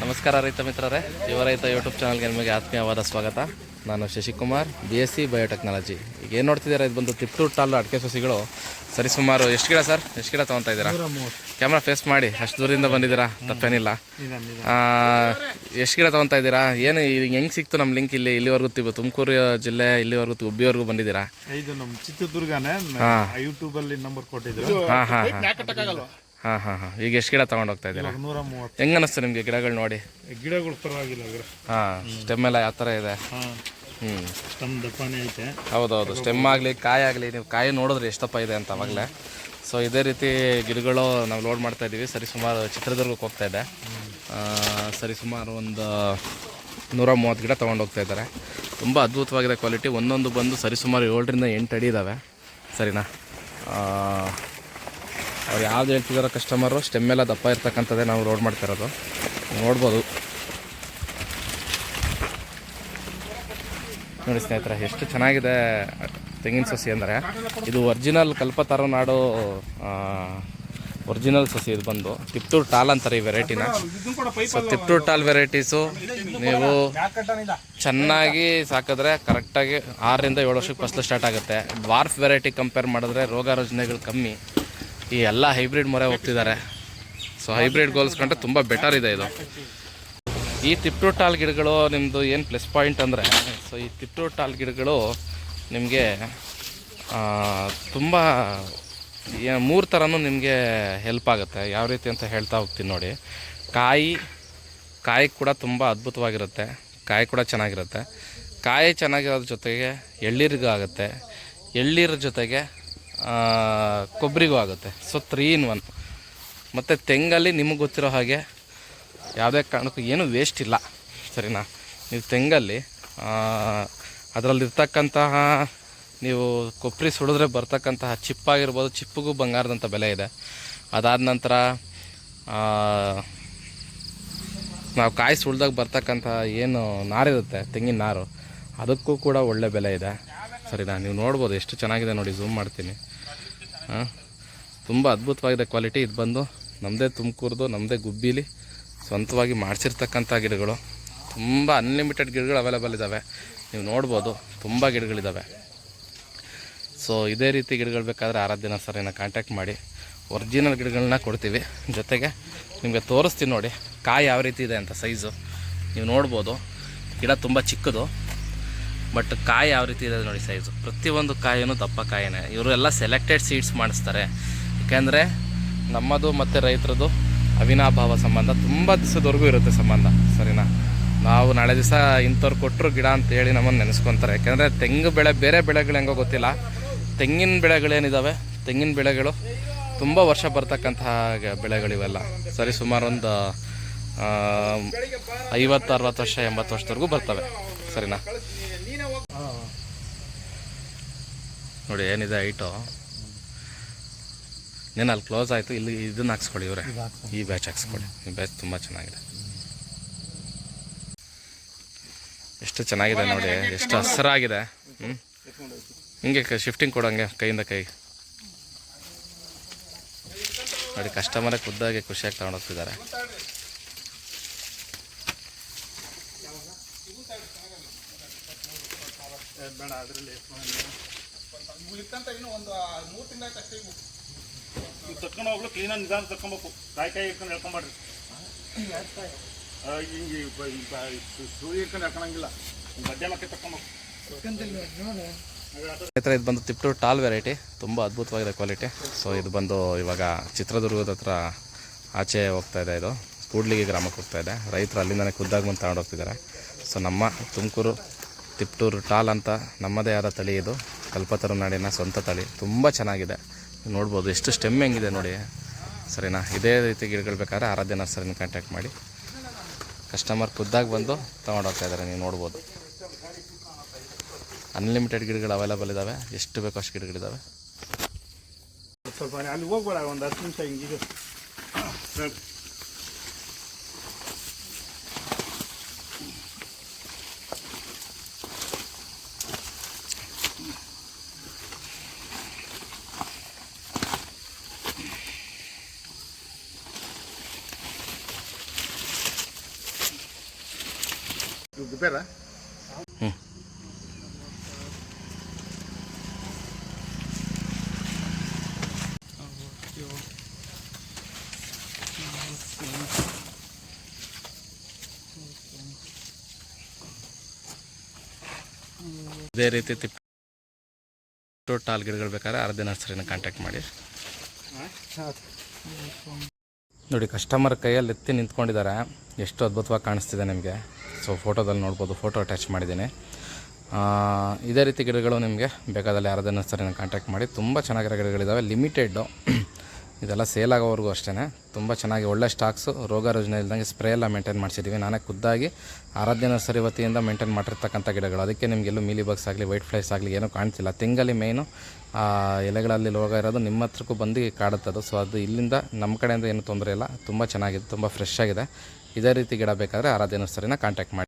ನಮಸ್ಕಾರ ರೈತ ಮಿತ್ರರೇ. ಯುವ ರೈತ ಯೂಟ್ಯೂಬ್ ಚಾನಲ್ಗೆ ನಿಮಗೆ ಆತ್ಮೀಯವಾದ ಸ್ವಾಗತ. ನಾನು Shashikumar B S C biotechnology ಈಗ ಏನು ನೋಡ್ತಿದ್ದೀರಾ? ಇದು ಬಂದು ತಿಪ್ಟೂರು ಟಾಲು ಅಡಿಕೆ ಸಸಿಗಳು. ಸರಿಸುಮಾರು ಎಷ್ಟು ಗಿಡ ಸರ್? ಎಷ್ಟು ಗಿಡ ತೊಗೊತಾ ಇದ್ದೀರಾ? ಕ್ಯಾಮ್ರಾ ಫೇಸ್ ಮಾಡಿ. ಅಷ್ಟು ದೂರದಿಂದ ಬಂದಿದ್ದೀರಾ? ತಪ್ಪೇನಿಲ್ಲ. ಎಷ್ಟು ಗಿಡ ತೊಗೊತಾ ಇದ್ದೀರಾ? ಏನು ಹೆಂಗೆ ಸಿಕ್ತು ನಮ್ಮ ಲಿಂಕ್ ಇಲ್ಲಿ? ಇಲ್ಲಿವರೆಗೂ ತಿ- ತುಮಕೂರು ಜಿಲ್ಲೆ ಇಲ್ಲಿವರೆಗೂ ಉಬ್ಬಿವರೆಗೂ ಬಂದಿದ್ದೀರಾ? ಇದು ನಮ್ಮ ಚಿತ್ರದುರ್ಗನೇ ಯೂಟ್ಯೂಬಲ್ಲಿ ನಂಬರ್ ಕೊಟ್ಟಿದ್ರು. ಹಾಂ ಹಾಂ ಹಾಂ ಹಾಂ ಹಾಂ. ಈಗ ಎಷ್ಟು ಗಿಡ ತೊಗೊಂಡು ಹೋಗ್ತಾ ಇದ್ದೀರಾ? ನೂರ ಮೂವತ್ತು. ಹೆಂಗೆ ಅನ್ನಿಸ್ತು ನಿಮಗೆ ಗಿಡಗಳು ನೋಡಿ? ಗಿಡಗಳು ಪರವಾಗಿಲ್ಲ ಹಾಂ ಸ್ಟೆಮ್ ಎಲ್ಲ ಯಾವ ಥರ ಇದೆ? ಹಾ. ಹ್ಞೂ ತಮ್ಮ ದಪ್ಪನೇ ಐತೆ. ಹೌದೌದು ಸ್ಟೆಮ್ ಆಗಲಿ ಕಾಯಿ ಆಗಲಿ ನೀವು ಕಾಯಿ ನೋಡಿದ್ರೆ ಎಷ್ಟಪ್ಪ ಇದೆ ಅಂತ ಅವಾಗಲೇ. ಸೊ ಇದೇ ರೀತಿ ಗಿಡಗಳು ನಾವು ಲೋಡ್ ಮಾಡ್ತಾ ಇದ್ದೀವಿ. ಸರಿ ಸುಮಾರು ಚಿತ್ರದುರ್ಗಕ್ಕೆ ಹೋಗ್ತಾ ಇದೆ. ಆ, ಸರಿ ಸುಮಾರು ಒಂದು ನೂರ ಮೂವತ್ತು ಗಿಡ ತೊಗೊಂಡು ಹೋಗ್ತಾ ಇದ್ದಾರೆ. ತುಂಬ ಅದ್ಭುತವಾಗಿದೆ ಕ್ವಾಲಿಟಿ ಒಂದೊಂದು ಬಂದು ಸರಿಸುಮಾರು ಏಳರಿಂದ ಎಂಟು ಅಡಿ ಇದ್ದಾವೆ ಸರಿನಾ? ಆ, ಅವ್ರು ಯಾವ್ದು ಹೇಳ್ತಿದಾರ ಕಸ್ಟಮರು ಸ್ಟೆಮ್ ಎಲ್ಲ ದಪ್ಪ ಇರ್ತಕ್ಕಂಥದ್ದೇ ನಾವು ಲೋಡ್ ಮಾಡ್ತಿರೋದು ನೋಡ್ಬೋದು. ನೋಡಿ ಸ್ನೇಹಿತರೆ, ಎಷ್ಟು ಚೆನ್ನಾಗಿದೆ ತೆಂಗಿನ ಸಸಿ ಅಂದರೆ. ಇದು ಒರಿಜಿನಲ್ ಕಲ್ಪತರು ನಾಡು ಒರಿಜಿನಲ್ ಸಸಿ ಇದು ಬಂದು. ತಿಪ್ಪೂರು ಟಾಲ್ ಅಂತಾರೆ ಈ ವೆರೈಟಿನ. ಸೊ ತಿಪ್ಟೂರ್ ಟಾಲ್ ವೆರೈಟೀಸು, ನೀವು ಚೆನ್ನಾಗಿ ಸಾಕಿದ್ರೆ ಕರೆಕ್ಟಾಗಿ ಆರರಿಂದ ಏಳು ವರ್ಷಕ್ಕೆ ಫಸಲು ಸ್ಟಾರ್ಟ್ ಆಗುತ್ತೆ. ವಾರ್ಫ್ ವೆರೈಟಿ ಕಂಪೇರ್ ಮಾಡಿದ್ರೆ ರೋಗ ರುಜಿನಗಳು ಕಮ್ಮಿ. ಈ ಎಲ್ಲ ಹೈಬ್ರಿಡ್ ಮೊರೆ ಹೋಗ್ತಿದ್ದಾರೆ. ಸೊ ಹೈಬ್ರಿಡ್ ಹೋಲಿಸ್ಕೊಂಡ್ರೆ ತುಂಬ ಬೆಟರ್ ಇದೆ ಇದು. ಈ ತಿಪ್ಟು ಟಾಲ್ ಗಿಡಗಳು ನಿಮ್ಮದು ಏನು ಪ್ಲಸ್ ಪಾಯಿಂಟ್ ಅಂದರೆ ಸೊ ಈ ತಿಪ್ಟು ಟಾಲ್ ಗಿಡಗಳು ನಿಮಗೆ ತುಂಬ ಮೂರು ಥರನೂ ನಿಮಗೆ ಹೆಲ್ಪ್ ಆಗುತ್ತೆ. ಯಾವ ರೀತಿ ಅಂತ ಹೇಳ್ತಾ ಹೋಗ್ತೀನಿ ನೋಡಿ. ಕಾಯಿ ಕಾಯಿ ಕೂಡ ತುಂಬ ಅದ್ಭುತವಾಗಿರುತ್ತೆ. ಕಾಯಿ ಕೂಡ ಚೆನ್ನಾಗಿರುತ್ತೆ. ಕಾಯಿ ಚೆನ್ನಾಗಿರೋದ್ರ ಜೊತೆಗೆ ಎಳ್ಳೀರಿಗೂ ಆಗುತ್ತೆ. ಎಳ್ಳೀರ ಜೊತೆಗೆ ಕೊಬ್ಬರಿಗೂ ಆಗುತ್ತೆ. ಸೊ ತ್ರೀ ಇನ್ ಒನ್ ಮತ್ತು ತೆಂಗಲ್ಲಿ ನಿಮಗೆ ಗೊತ್ತಿರೋ ಹಾಗೆ ಯಾವುದೇ ಕಾರಣಕ್ಕೂ ಏನು ವೇಸ್ಟ್ ಇಲ್ಲ. ಸರಿನಾ? ನೀವು ತೆಂಗಲ್ಲಿ ಅದರಲ್ಲಿರ್ತಕ್ಕಂತಹ ನೀವು ಕೊಬ್ಬರಿ ಸುಡಿದ್ರೆ ಬರ್ತಕ್ಕಂತಹ ಚಿಪ್ಪಾಗಿರ್ಬೋದು, ಚಿಪ್ಪಿಗೂ ಬಂಗಾರದಂಥ ಬೆಲೆ ಇದೆ. ಅದಾದ ನಂತರ ನಾವು ಕಾಯಿ ಸುಳ್ದಾಗ ಬರ್ತಕ್ಕಂತಹ ಏನು ನಾರಿರುತ್ತೆ, ತೆಂಗಿನ ನಾರು, ಅದಕ್ಕೂ ಕೂಡ ಒಳ್ಳೆ ಬೆಲೆ ಇದೆ. ಸರಿನಾ ನೀವು ನೋಡ್ಬೋದು ಎಷ್ಟು ಚೆನ್ನಾಗಿದೆ ನೋಡಿ ಝೂಮ್ ಮಾಡ್ತೀನಿ. ಹಾಂ, ತುಂಬ ಅದ್ಭುತವಾಗಿದೆ ಕ್ವಾಲಿಟಿ ಇದು ಬಂದು ನಮ್ಮದೇ ತುಮಕೂರ್ದು ನಮ್ಮದೇ ಗುಬ್ಬಿಲಿ ಸ್ವಂತವಾಗಿ ಮಾಡಿಸಿರ್ತಕ್ಕಂಥ ಗಿಡಗಳು. ತುಂಬ ಅನ್ಲಿಮಿಟೆಡ್ ಗಿಡಗಳು ಅವೈಲೇಬಲ್ ಇದ್ದಾವೆ ನೀವು ನೋಡ್ಬೋದು, ತುಂಬ ಗಿಡಗಳಿದ್ದಾವೆ ಸೊ ಇದೇ ರೀತಿ ಗಿಡಗಳು ಬೇಕಾದರೆ ಆರಾಧ್ಯನ ಸರಿನ ಕಾಂಟ್ಯಾಕ್ಟ್ ಮಾಡಿ ಒರಿಜಿನಲ್ ಗಿಡಗಳನ್ನ ಕೊಡ್ತೀವಿ. ಜೊತೆಗೆ ನಿಮಗೆ ತೋರಿಸ್ತೀನಿ ನೋಡಿ, ಕಾಯಿ ಯಾವ ರೀತಿ ಇದೆ ಅಂತ ಸೈಜು ನೀವು ನೋಡ್ಬೋದು, ಗಿಡ ತುಂಬ ಚಿಕ್ಕದು. ಬಟ್ ಕಾಯಿ ಯಾವ ರೀತಿ ಇದೆ ನೋಡಿ ಸೈಜು ಪ್ರತಿಯೊಂದು ಕಾಯಿನೂ ದಪ್ಪ ಕಾಯಿನೇ. ಇವರು ಎಲ್ಲ ಸೆಲೆಕ್ಟೆಡ್ ಸೀಡ್ಸ್ ಮಾಡಿಸ್ತಾರೆ. ಯಾಕೆಂದರೆ ನಮ್ಮದು ಮತ್ತು ರೈತರದು ಅವಿನಾಭಾವ ಸಂಬಂಧ, ತುಂಬ ದಿವಸದವರೆಗೂ ಇರುತ್ತೆ ಸಂಬಂಧ, ಸರಿನಾ? ನಾವು ನಾಳೆ ದಿವಸ ಇಂಥವ್ರು ಕೊಟ್ಟರು ಗಿಡ ಅಂತ ಹೇಳಿ ನಮ್ಮನ್ನು ನೆನೆಸ್ಕೊತಾರೆ. ಯಾಕೆಂದರೆ ತೆಂಗು ಬೆಳೆ, ಬೇರೆ ಬೆಳೆಗಳು ಹೆಂಗೋ ಗೊತ್ತಿಲ್ಲ. ತೆಂಗಿನ ಬೆಳೆಗಳೇನಿದ್ದಾವೆ ತೆಂಗಿನ ಬೆಳೆಗಳು ತುಂಬ ವರ್ಷ ಬರ್ತಕ್ಕಂತಹ ಬೆಳೆಗಳಿವೆಲ್ಲ. ಸರಿ, ಸುಮಾರು ಒಂದು ಐವತ್ತು, ಅರವತ್ತು ವರ್ಷ, ಎಂಬತ್ತು ವರ್ಷದವರೆಗೂ ಬರ್ತವೆ. ಸರಿನಾ? ನೋಡಿ ಏನಿದೆ ಐಟು ನೀನು ಅಲ್ಲಿ ಕ್ಲೋಸ್ ಆಯಿತು ಇಲ್ಲಿ ಇದನ್ನ ಹಾಕ್ಸ್ಕೊಳ್ಳಿ ಇವರೇ. ಈ ಬ್ಯಾಚ್ ಹಾಕ್ಸ್ಕೊಳ್ಳಿ. ಈ ಬ್ಯಾಚ್ ತುಂಬ ಚೆನ್ನಾಗಿದೆ. ಎಷ್ಟು ಚೆನ್ನಾಗಿದೆ ನೋಡಿ ಎಷ್ಟು ಹಸರಾಗಿದೆ. ಹ್ಞೂ ಹಿಂಗೆ ಶಿಫ್ಟಿಂಗ್ ಕೊಡೋಂಗೆ ಕೈಯಿಂದ ಕೈ. ನೋಡಿ ಕಸ್ಟಮರೇ ಖುದ್ದಾಗಿ ಖುಷಿಯಾಗಿ ತಗೊಂಡೋಗ್ತಿದ್ದಾರೆ ತಕ್ಕೊಂಡು ಹೋಗ್ಲು ಕ್ಲೀನಾಗಿ ನಿಧಾನ ತಕ್ಕೊಬೇಕು ಕಾಯಿ ಕಾಯಿ ಇಟ್ಕೊಂಡು ಹೇಳ್ಕೊಂಬಾಡ್ರಿ ಹಿಂಗೆ ಸೂರ್ಯ ಇಟ್ಕೊಂಡು ಹೇಳ್ಕೊಳಂಗಿಲ್ಲ ಗಡ್ಡೆ ಮಕ್ಕೆ ತಕ್ಕೊಬೇಕು ಹತ್ರ ಇದು ಬಂದು ತಿಪ್ಟು ಟಾಲ್ ವೆರೈಟಿ ತುಂಬ ಅದ್ಭುತವಾಗಿದೆ ಕ್ವಾಲಿಟಿ ಸೊ ಇದು ಬಂದು ಇವಾಗ ಚಿತ್ರದುರ್ಗದ ಹತ್ರ ಆಚೆ ಹೋಗ್ತಾ ಇದೆ ಇದು. ಕೂಡ್ಲಿಗೆ ಗ್ರಾಮಕ್ಕೆ ಹೋಗ್ತಾ ಇದೆ. ರೈತರು ಅಲ್ಲಿಂದನೇ ಖುದ್ದಾಗಿ ಬಂದು ತಗೊಂಡು ಸೊ ನಮ್ಮ ತುಮಕೂರು ತಿಪ್ಟೂರು ಟಾಲ್ ಅಂತ ನಮ್ಮದೇ ಆದ ತಳಿ ಇದು. ಕಲ್ಪತರು ನಾಡಿನ ಸ್ವಂತ ತಳಿ. ತುಂಬ ಚೆನ್ನಾಗಿದೆ. ನೋಡ್ಬೋದು ಎಷ್ಟು ಸ್ಟೆಮ್ ಹೆಂಗಿದೆ ನೋಡಿ. ಸರಿನಾ? ಇದೇ ರೀತಿ ಗಿಡಗಳು ಬೇಕಾದ್ರೆ ಆರಾಧ್ಯ ನರ್ಸರಿನ ಕಾಂಟ್ಯಾಕ್ಟ್ ಮಾಡಿ. ಕಸ್ಟಮರ್ ಖುದ್ದಾಗಿ ಬಂದು ಇದ್ದಾರೆ. ನೀವು ನೋಡ್ಬೋದು. ಅನ್ಲಿಮಿಟೆಡ್ ಗಿಡಗಳು ಅವೈಲೇಬಲ್ ಇದ್ದಾವೆ ಎಷ್ಟು ಬೇಕೋ ಅಷ್ಟು ಗಿಡಗಳಿದ್ದಾವೆ ಸ್ವಲ್ಪ ಅಲ್ಲಿ ಹೋಗ್ಬೇಡ, ಒಂದು ಹತ್ತು ನಿಮಿಷ ಹಿಂಗಿದೆ ರಿಪೇರಾ ಇದೇ ರೀತಿ ತಿಪ್ಪ ಟಾಲ್ ಗಿಡಗಳು ಬೇಕಾದ್ರೆ ಅರ್ಧ ನರ್ಸರಿನ ಕಾಂಟ್ಯಾಕ್ಟ್ ಮಾಡಿ. ನೋಡಿ ಕಸ್ಟಮರ್ ಕೈಯಲ್ಲಿ ಎತ್ತಿ ನಿಂತ್ಕೊಂಡಿದ್ದಾರೆ. ಎಷ್ಟು ಅದ್ಭುತವಾಗಿ ಕಾಣಿಸ್ತಿದೆ ನಿಮಗೆ. ಸೊ ಫೋಟೋದಲ್ಲಿ ನೋಡ್ಬೋದು ಫೋಟೋ ಅಟ್ಯಾಚ್ ಮಾಡಿದ್ದೀನಿ. ಇದೇ ರೀತಿ ಗಿಡಗಳು ನಿಮಗೆ ಬೇಕಾದಲ್ಲಿ ಯಾರದೇ ಸರಿನ ಕಾಂಟ್ಯಾಕ್ಟ್ ಮಾಡಿ. ತುಂಬ ಚೆನ್ನಾಗಿರೋ ಗಿಡಗಳಿದ್ದಾವೆ ಲಿಮಿಟೆಡ್ಡು ಇದೆಲ್ಲ ಸೇಲ್ ಆಗೋವರೆಗೂ ಅಷ್ಟೇ ತುಂಬ ಚೆನ್ನಾಗಿ ಒಳ್ಳೆ ಸ್ಟಾಕ್ಸು ರೋಗ ರುಜಿನ ಇಲ್ದಂಗೆ ಸ್ಪ್ರೇ ಎಲ್ಲ ಮೇಂಟೈನ್ ಮಾಡಿಸಿದ್ದೀವಿ ನಾನೇ ಖುದ್ದಾಗಿ ಆರಾಧ್ಯ ನರ್ಸರಿ ವತಿಯಿಂದ ಮೇಂಟೈನ್ ಮಾಡಿರ್ತಕ್ಕಂಥ ಗಿಡಗಳು. ಅದಕ್ಕೆ ನಿಮಗೆಲ್ಲೂ ಮೀಲಿ ಬಗ್ಸ್ ಆಗಲಿ ವೈಟ್ ಫ್ಲೈಸ್ ಆಗಲಿ ಏನೂ ಕಾಣ್ತಿಲ್ಲ. ತೆಂಗಲ್ಲಿ ಮೇಯ್ನು ಆ, ಎಲೆಗಳಲ್ಲಿ ರೋಗ ಇರೋದು ನಿಮ್ಮ ಹತ್ರಕ್ಕೂ ಬಂದು ಕಾಡುತ್ತದು. ಸೊ ಅದು ಇಲ್ಲಿಂದ ನಮ್ಮ ಕಡೆಯಿಂದ ಏನೂ ತೊಂದರೆ ಇಲ್ಲ. ತುಂಬ ಚೆನ್ನಾಗಿದೆ, ತುಂಬ ಫ್ರೆಶ್ ಆಗಿದೆ. ಇದೇ ರೀತಿ ಗಿಡ ಬೇಕಾದರೆ ಆರಾಧ್ಯ ನರ್ಸರಿನ ಕಾಂಟ್ಯಾಕ್ಟ್ ಮಾಡಿ.